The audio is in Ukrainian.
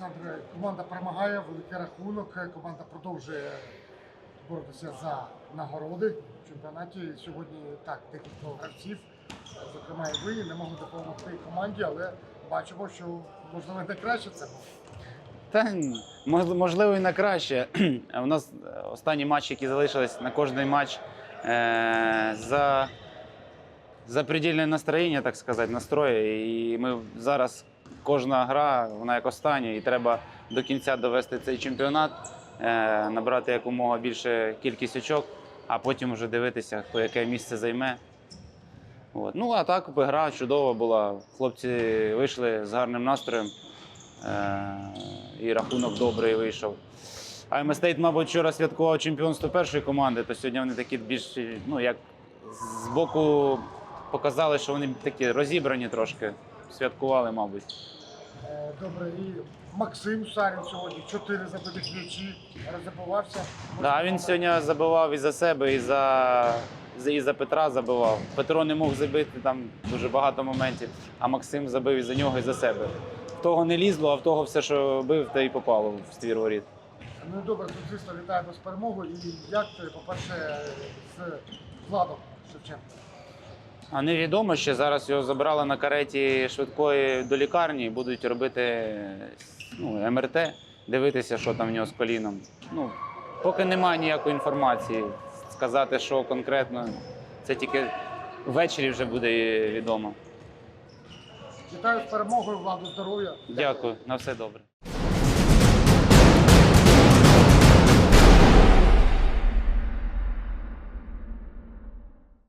Добре, команда перемагає, великий рахунок. Команда продовжує боротися за нагороди в чемпіонаті. Сьогодні так, декілька гравців, зокрема і ви, не могли допомогти команді, але бачимо, що можливо не краще це було. Та можливо і на краще. У нас е, останні матчі, які залишились на кожний матч е- за, за предельне настроєння, так сказати, настрої. І ми зараз кожна гра, вона як остання, і треба до кінця довести цей чемпіонат, е- набрати якомога більше кількість очок, а потім вже дивитися, хто яке місце займе. От. Ну, а так, гра чудова була. Хлопці вийшли з гарним настроєм. Е, і рахунок добрий вийшов. АМ Стейт, мабуть, вчора святкував чемпіонство першої команди, то сьогодні вони такі більш, ну, як з боку показали, що вони такі розібрані трошки. Святкували, мабуть. Е, Добре, і Максим Сарін сьогодні чотири забитих м'ячі, роззабувався. Да, він сьогодні забивав і за себе, і за, і за Петра забивав. Петро не мог забити там дуже багато моментів, а Максим забив і за нього, і за себе. В того не лізло, а в того все, що бив, те й попало в ствір воріт. Ну добре, тут звісно вітаємо з перемогою. І як ти, по-перше, з Владом Шевченком? А невідомо ще зараз його забрали на кареті швидкої до лікарні, будуть робити ну, МРТ, дивитися, що там в нього з коліном. Ну, поки немає ніякої інформації. Сказати, що конкретно, це тільки ввечері вже буде відомо. Вітаю з перемогою, владу здоров'я. Дякую, на все добре.